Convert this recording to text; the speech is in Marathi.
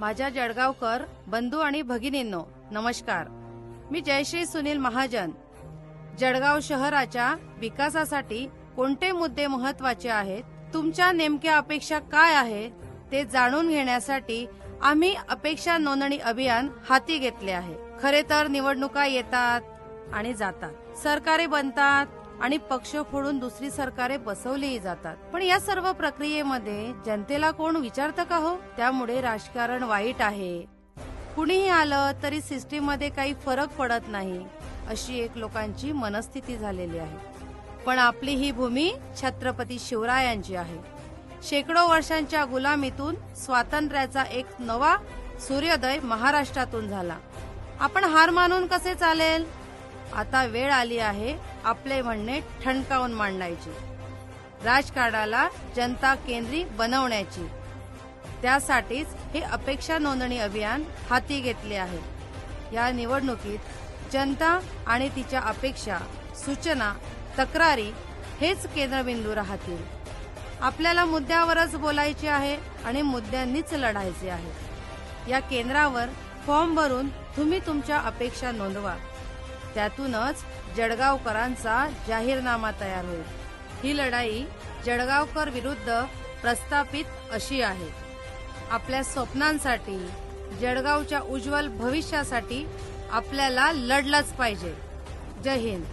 माझ्या जळगावकर बंधू आणि भगिनींनो नमस्कार. मी जयश्री सुनील महाजन. जळगाव शहराच्या विकासासाठी कोणते मुद्दे महत्त्वाचे आहेत? तुमच्या नेमक्या अपेक्षा काय आहे? ते जाणून घेण्यासाठी आम्ही अपेक्षा नोंदणी अभियान हाती घेतले आहे. खरे तर निवडणुका येतात आणि जातात. सरकारे बनतात आणि पक्ष फोडून दुसरी सरकारे बसवलीही जातात. पण या सर्व प्रक्रियेमध्ये जनतेला कोण विचारतं का हो? त्यामुळे राजकारण वाईट आहे. कुणीही आलं तरी सिस्टीममध्ये काही फरक पडत नाही अशी एक लोकांची मनस्थिती झालेली आहे. पण आपली ही भूमी छत्रपती शिवरायांची आहे. शेकडो वर्षांच्या गुलामीतून स्वातंत्र्याचा एक नवा सूर्योदय महाराष्ट्रातून झाला. आपण हार मानून कसे चालेल? आता वेळ आली आहे आपले म्हणणे ठणकावून मांडायची. राजकारणाला जनता केंद्री बनवण्याची. त्यासाठीच हे अपेक्षा नोंदणी अभियान हाती घेतले आहे. या निवडणुकीत जनता आणि तिच्या अपेक्षा सूचना तक्रारी हेच केंद्रबिंदू राहतील. आपल्याला मुद्द्यावरच बोलायचे आहे आणि मुद्द्यांनीच लढायचे आहे. या केंद्रावर फॉर्म भरून तुम्ही तुमच्या अपेक्षा नोंदवा. त्यातूनच जळगावकरांचा जाहीरनामा तयार होईल. ही लढाई जळगावकर विरुद्ध प्रस्थापित अशी आहे. आपल्या स्वप्नांसाठी जळगावच्या उज्ज्वल भविष्यासाठी आपल्याला लढलंच पाहिजे. जय हिंद.